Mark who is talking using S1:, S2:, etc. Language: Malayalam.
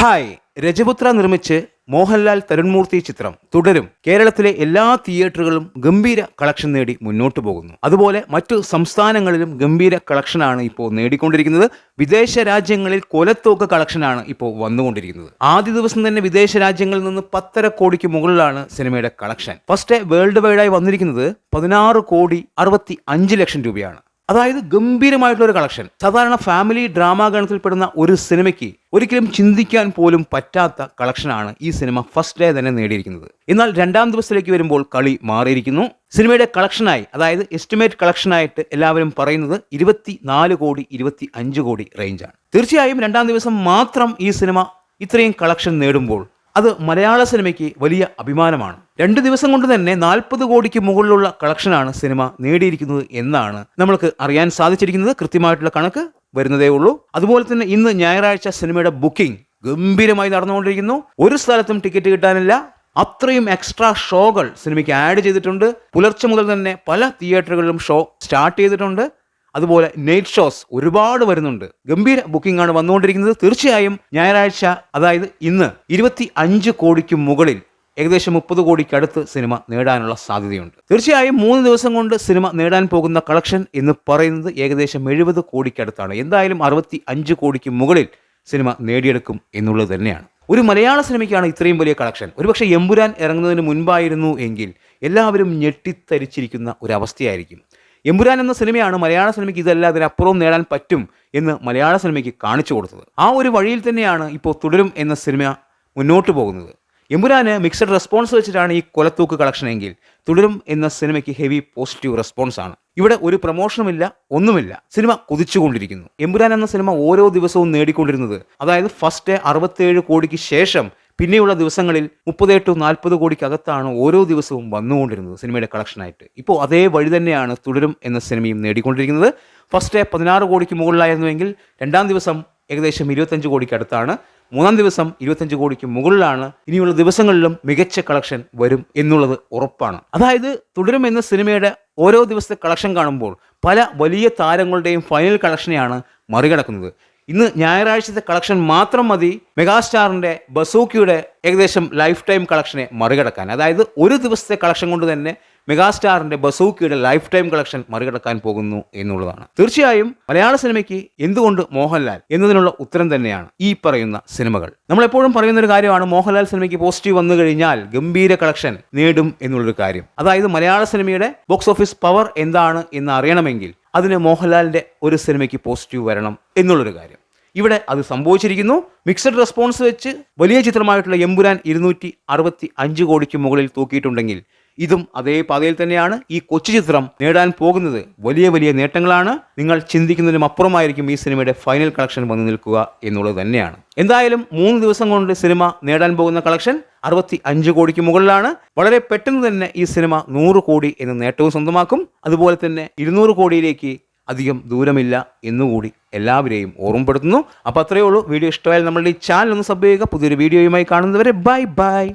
S1: ഹായ് രജപുത്ര നിർമ്മിച്ച് മോഹൻലാൽ തരുൺമൂർത്തി ചിത്രം തുടരും. കേരളത്തിലെ എല്ലാ തിയേറ്ററുകളും ഗംഭീര കളക്ഷൻ നേടി മുന്നോട്ട് പോകുന്നു. അതുപോലെ മറ്റു സംസ്ഥാനങ്ങളിലും ഗംഭീര കളക്ഷനാണ് ഇപ്പോൾ നേടിക്കൊണ്ടിരിക്കുന്നത്. വിദേശ രാജ്യങ്ങളിൽ കൊലത്തോക്ക് കളക്ഷനാണ് ഇപ്പോൾ വന്നുകൊണ്ടിരിക്കുന്നത്. ആദ്യ ദിവസം തന്നെ വിദേശ രാജ്യങ്ങളിൽ നിന്ന് പത്തര കോടിക്ക് മുകളിലാണ് സിനിമയുടെ കളക്ഷൻ. ഫസ്റ്റ് വേൾഡ് വൈഡായി വന്നിരിക്കുന്നത് പതിനാറ് കോടി അറുപത്തി അഞ്ച് ലക്ഷം രൂപയാണ്. അതായത് ഗംഭീരമായിട്ടുള്ള ഒരു കളക്ഷൻ സാധാരണ ഫാമിലി ഡ്രാമ ഗണത്തിൽപ്പെടുന്ന ഒരു സിനിമയ്ക്ക് ഒരിക്കലും ചിന്തിക്കാൻ പോലും പറ്റാത്ത കളക്ഷനാണ് ഈ സിനിമ ഫസ്റ്റ് ഡേ തന്നെ നേടിയിരിക്കുന്നത്. എന്നാൽ രണ്ടാം ദിവസത്തിലേക്ക് വരുമ്പോൾ കളി മാറിയിരിക്കുന്നു. സിനിമയുടെ കളക്ഷനായി അതായത് എസ്റ്റിമേറ്റ് കളക്ഷനായിട്ട് എല്ലാവരും പറയുന്നത് ഇരുപത്തി നാല് കോടി ഇരുപത്തി അഞ്ച് കോടി റേഞ്ചാണ് തീർച്ചയായും രണ്ടാം ദിവസം മാത്രം ഈ സിനിമ ഇത്രയും കളക്ഷൻ നേടുമ്പോൾ അത് മലയാള സിനിമയ്ക്ക് വലിയ അഭിമാനമാണ്. രണ്ട് ദിവസം കൊണ്ട് തന്നെ നാൽപ്പത് കോടിക്ക് മുകളിലുള്ള കളക്ഷനാണ് സിനിമ നേടിയിരിക്കുന്നത് എന്നാണ് നമ്മൾക്ക് അറിയാൻ സാധിച്ചിരിക്കുന്നത്. കൃത്യമായിട്ടുള്ള കണക്ക് വരുന്നതേ ഉള്ളൂ. അതുപോലെ തന്നെ ഇന്ന് ഞായറാഴ്ച സിനിമയുടെ ബുക്കിംഗ് ഗംഭീരമായി നടന്നുകൊണ്ടിരിക്കുന്നു. ഒരു സ്ഥലത്തും ടിക്കറ്റ് കിട്ടാനില്ല. അത്രയും എക്സ്ട്രാ ഷോകൾ സിനിമയ്ക്ക് ആഡ് ചെയ്തിട്ടുണ്ട്. പുലർച്ചെ മുതൽ തന്നെ പല തിയേറ്ററുകളിലും ഷോ സ്റ്റാർട്ട് ചെയ്തിട്ടുണ്ട്. അതുപോലെ നൈറ്റ് ഷോസ് ഒരുപാട് വരുന്നുണ്ട്. ഗംഭീര ബുക്കിംഗ് ആണ് വന്നുകൊണ്ടിരിക്കുന്നത്. തീർച്ചയായും ഞായറാഴ്ച അതായത് ഇന്ന് ഇരുപത്തി അഞ്ച് കോടിക്ക് മുകളിൽ ഏകദേശം മുപ്പത് കോടിക്ക് അടുത്ത് സിനിമ നേടാനുള്ള സാധ്യതയുണ്ട്. തീർച്ചയായും മൂന്ന് ദിവസം കൊണ്ട് സിനിമ നേടാൻ പോകുന്ന കളക്ഷൻ എന്ന് പറയുന്നത് ഏകദേശം എഴുപത് കോടിക്കടുത്താണ് എന്തായാലും അറുപത്തി അഞ്ച് കോടിക്ക് മുകളിൽ സിനിമ നേടിയെടുക്കും എന്നുള്ളത് തന്നെയാണ്. ഒരു മലയാള സിനിമയ്ക്കാണ് ഇത്രയും വലിയ കളക്ഷൻ ഒരുപക്ഷെ എമ്പുരാൻ ഇറങ്ങുന്നതിന് മുൻപായിരുന്നു എങ്കിൽ എല്ലാവരും ഞെട്ടിത്തരിച്ചിരിക്കുന്ന ഒരവസ്ഥയായിരിക്കും എമ്പുരാൻ എന്ന സിനിമയാണ് മലയാള സിനിമയ്ക്ക് ഇതെല്ലാം അതിനപ്പുറവും നേടാൻ പറ്റും എന്ന് മലയാള സിനിമയ്ക്ക് കാണിച്ചു കൊടുത്തത്. ആ ഒരു വഴിയിൽ തന്നെയാണ് ഇപ്പോൾ തുടരും എന്ന സിനിമ മുന്നോട്ട് പോകുന്നത്. എമ്പുരാന് മിക്സഡ് റെസ്പോൺസ് വെച്ചിട്ടാണ് ഈ കൊലത്തൂക്ക് കളക്ഷൻ എങ്കിൽ തുടരും എന്ന സിനിമയ്ക്ക് ഹെവി പോസിറ്റീവ് റെസ്പോൺസ് ആണ്. ഇവിടെ ഒരു പ്രൊമോഷനുമില്ല ഒന്നുമില്ല. സിനിമ കുതിച്ചുകൊണ്ടിരിക്കുന്നു. എമ്പുരാൻ എന്ന സിനിമ ഓരോ ദിവസവും നേടിക്കൊണ്ടിരുന്നത് അതായത് ഫസ്റ്റ് അറുപത്തേഴ് കോടിക്ക് ശേഷം പിന്നെയുള്ള ദിവസങ്ങളിൽ മുപ്പത് ടു നാൽപ്പത് കോടിക്കകത്താണ് ഓരോ ദിവസവും വന്നുകൊണ്ടിരുന്നത് സിനിമയുടെ കളക്ഷനായിട്ട്. ഇപ്പോൾ അതേ വഴി തന്നെയാണ് തുടരും എന്ന സിനിമയും നേടിക്കൊണ്ടിരിക്കുന്നത്. ഫസ്റ്റ് പതിനാറ് കോടിക്ക് മുകളിലായിരുന്നുവെങ്കിൽ രണ്ടാം ദിവസം ഏകദേശം ഇരുപത്തഞ്ച് കോടിക്ക് അടുത്താണ് മൂന്നാം ദിവസം ഇരുപത്തഞ്ച് കോടിക്ക് മുകളിലാണ്. ഇനിയുള്ള ദിവസങ്ങളിലും മികച്ച കളക്ഷൻ വരും എന്നുള്ളത് ഉറപ്പാണ്. അതായത് തുടരും എന്ന സിനിമയുടെ ഓരോ ദിവസത്തെ കളക്ഷൻ കാണുമ്പോൾ പല വലിയ താരങ്ങളുടെയും ഫൈനൽ കളക്ഷനെയാണ് മറികടക്കുന്നത്. ഇന്ന് ഞായറാഴ്ചത്തെ കളക്ഷൻ മാത്രം മതി മെഗാസ്റ്റാറിന്റെ ബസൂക്കിയുടെ ഏകദേശം ലൈഫ് ടൈം കളക്ഷനെ മറികടക്കാൻ. അതായത് ഒരു ദിവസത്തെ കളക്ഷൻ കൊണ്ട് തന്നെ മെഗാസ്റ്റാറിന്റെ ബസൂക്കിയുടെ ലൈഫ് ടൈം കളക്ഷൻ മറികടക്കാൻ പോകുന്നു എന്നുള്ളതാണ്. തീർച്ചയായും മലയാള സിനിമയ്ക്ക് എന്തുകൊണ്ട് മോഹൻലാൽ എന്നതിനുള്ള ഉത്തരം തന്നെയാണ് ഈ പറയുന്ന സിനിമകൾ. നമ്മൾ എപ്പോഴും പറയുന്ന ഒരു കാര്യമാണ് മോഹൻലാൽ സിനിമയ്ക്ക് പോസിറ്റീവ് വന്നു കഴിഞ്ഞാൽ ഗംഭീര കളക്ഷൻ നേടും എന്നുള്ളൊരു കാര്യം. അതായത് മലയാള സിനിമയുടെ ബോക്സ് ഓഫീസ് പവർ എന്താണ് എന്ന് അറിയണമെങ്കിൽ അതിന് മോഹൻലാലിന്റെ ഒരു സിനിമയ്ക്ക് പോസിറ്റീവ് വരണം എന്നുള്ളൊരു കാര്യം. ഇവിടെ അത് സംഭവിച്ചിരിക്കുന്നു. മിക്സഡ് റെസ്പോൺസ് വെച്ച് വലിയ ചിത്രമായിട്ടുള്ള എമ്പുരാൻ ഇരുന്നൂറ്റി അറുപത്തി അഞ്ച് കോടിക്ക് മുകളിൽ തൂക്കിയിട്ടുണ്ടെങ്കിൽ ഇതും അതേ പാതയിൽ തന്നെയാണ് ഈ കൊച്ചു ചിത്രം നേടാൻ പോകുന്നത്. വലിയ വലിയ നേട്ടങ്ങളാണ് നിങ്ങൾ ചിന്തിക്കുന്നതിനും അപ്പുറമായിരിക്കും ഈ സിനിമയുടെ ഫൈനൽ കളക്ഷൻ വന്നു നിൽക്കുക എന്നുള്ളത് തന്നെയാണ്. എന്തായാലും മൂന്ന് ദിവസം കൊണ്ട് സിനിമ നേടാൻ പോകുന്ന കളക്ഷൻ അറുപത്തി അഞ്ച് കോടിക്ക് മുകളിലാണ്. വളരെ പെട്ടെന്ന് തന്നെ ഈ സിനിമ നൂറ് കോടി എന്ന നേട്ടവും സ്വന്തമാക്കും. അതുപോലെ തന്നെ ഇരുന്നൂറ് കോടിയിലേക്ക് അധികം ദൂരമില്ല എന്നുകൂടി എല്ലാവരെയും ഓർമ്മപ്പെടുത്തുന്നു. അപ്പോൾ അത്രയേ ഉള്ളൂ. വീഡിയോ ഇഷ്ടമായാൽ നമ്മളുടെ ഈ ചാനൽ ഒന്ന് സബ് ചെയ്യുക. പുതിയൊരു വീഡിയോയുമായി കാണുന്നവരെ ബൈ ബൈ.